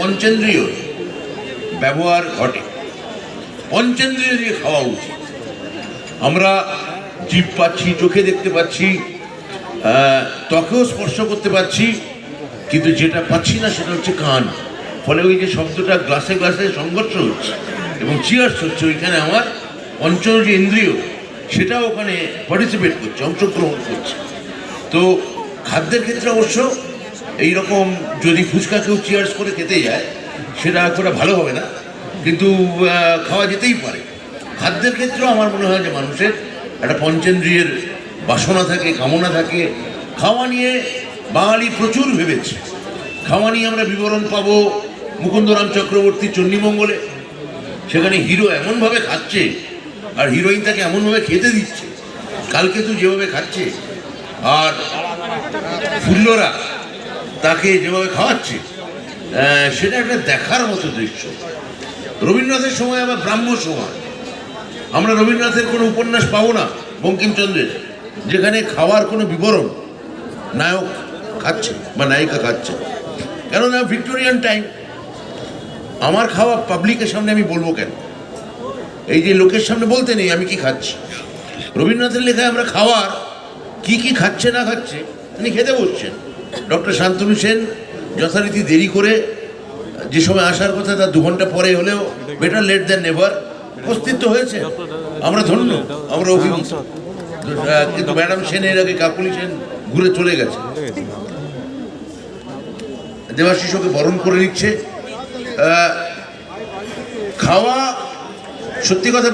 পঞ্চেন্দ্রিয় ব্যবহার ঘটে। পঞ্চেন্দ্রিয় দিয়ে খাওয়া উচিত। আমরা জিভ পাচ্ছি, চোখে দেখতে পাচ্ছি ত্বকেও স্পর্শ করতে পাচ্ছি কিন্তু যেটা পাচ্ছি না সেটা হচ্ছে কান। ফলে ওই যে শব্দটা গ্লাসে গ্লাসে সংঘর্ষ হচ্ছে এবং চিয়ার্স হচ্ছে। ওইখানে আমার পঞ্চম যে ইন্দ্রিয়, সেটাও ওখানে পার্টিসিপেট করছে, অংশগ্রহণ করছে। তো খাদ্যের ক্ষেত্রে অবশ্য এই রকম যদি ফুচকা কেউ চিয়ার্স করে খেতে যায়, সেটা করে ভালো হবে না। কিন্তু খাওয়া যেতেই পারে। খাদ্যের ক্ষেত্রেও আমার মনে হয় যে মানুষের একটা পঞ্চেন্দ্রিয়ের বাসনা থাকে, কামনা থাকে। খাওয়া নিয়ে বাঙালি প্রচুর ভেবেছে। খাওয়া নিয়ে আমরা বিবরণ পাবো মুকুন্দরাম চক্রবর্তী চণ্ডীমঙ্গলে। সেখানে হিরো এমনভাবে খাচ্ছে, আর হিরোইন তাকে এমনভাবে খেতে দিচ্ছে। কালকে তো যেভাবে খাচ্ছে। আর ফুল্লরা তাকে যেভাবে খাওয়াচ্ছে সেটা একটা দেখার মতো দৃশ্য। রবীন্দ্রনাথের সময় আবার ব্রাহ্ম সময়। আমরা রবীন্দ্রনাথের কোনো উপন্যাস পাবো না, বঙ্কিমচন্দ্রের, যেখানে খাওয়ার কোনো বিবরণ নায়ক খাচ্ছে বা নায়িকা খাচ্ছে। কেননা ভিক্টোরিয়ান টাইম, আমার খাওয়া পাবলিকের সামনে আমি বলব কেন? এই যে লোকের সামনে বলতে নেই, আমি কি খাচ্ছি? রবীন্দ্রনাথের লেখায় আমরা খাওয়ার, কি কি খাচ্ছে না খাচ্ছে, তিনি খেতে বসছেন। ডক্টর শান্তনু সেন যথারীতি দেরি করে যে সময় আসার কথা তার দু ঘণ্টা পরে হলেও বেটার লেট দেন নেভার তো হয়েছে। আমরা ধন্য, আমরা অভিভূত। কিন্তু ম্যাডাম সেন এর আগে কাকুলি সেন ঘুরে চলে গেছে। দেবাশিস ওকে বরণ করে নিচ্ছে। খাওয়া সত্যি কথা